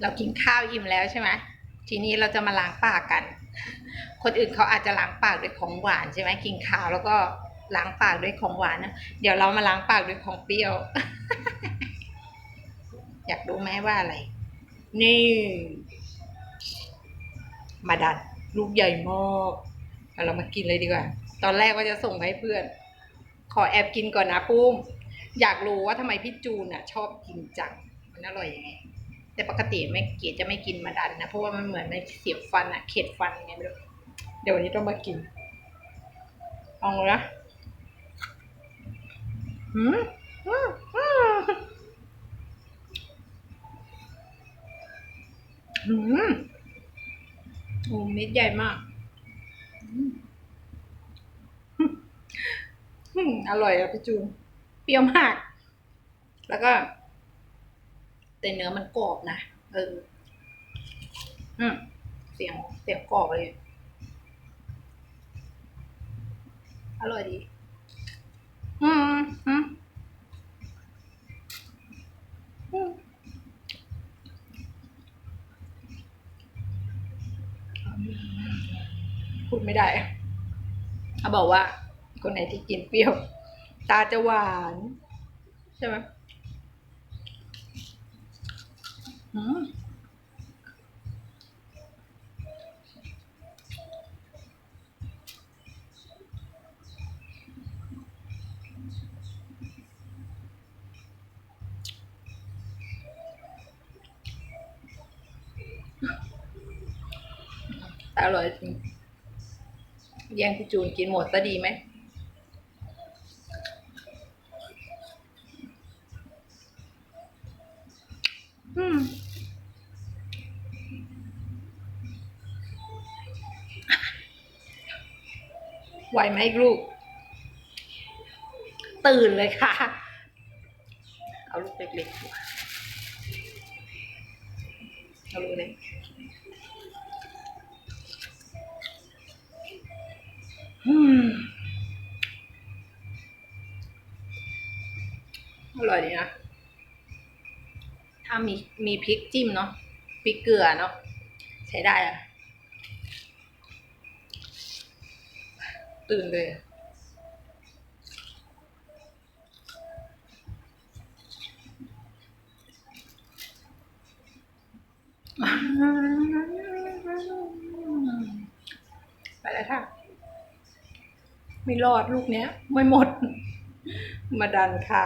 เรากินข้าวอิ่มแล้วใช่ไหมทีนี้เราจะมาล้างปากกัน คนอื่นเขาอาจจะล้างปากด้วยของหวานใช่ไหมกินข้าวแล้วก็ล้างปากด้วยของหวานนะเดี๋ยวเรามาล้างปากด้วยของเปรี้ยว อยากรู้ไหมว่าอะไร นี่ มาดันลูกใหญ่มากเอาเรามากินเลยดีกว่า ตอนแรกว่าจะส่งให้เพื่อน ขอแอบกินก่อนนะปุ้ม อยากรู้ว่าทำไมพี่จูนอะ ชอบกินจัง มันอร่อยยังไง แต่ปกติไม่เกียจะไม่กินมาดันนะเพราะว่ามันเหมือนในเสียบฟันอะเข็ดฟันไงไม่รู้เดี๋ยววันนี้ต้องมากินลองเลยนะหืมอืมอืมหืมโอ้เม็ดใหญ่มากอืมอืมอร่อยอะพี่จูนเปรี้ยวมาก แล้วก็ แต่เนื้อมันกรอบนะเอออืมเสียงเสียงกรอบเลย อร่อยดีอืมอืมอืมพูดไม่ได้เขาบอกว่า คนไหนที่กินเปรี้ยว ตาจะหวาน ใช่ไหม อร่อยจริงแย่งพี่จูนกินหมดซะดีไหม อืมไหวไหมลูก ตื่นเลยค่ะ เอาลูกเล็กๆดีกว่าเอาลูกเล็กอืมอร่อยดีนะ ถ้ามีมีพริกจิ้มเนาะพริกเกลือเนาะใช้ได้อะตื่นเลยไปแล้วค่ะ ไม่รอดลูกเนี้ย ไม่หมด มาดันค่ะ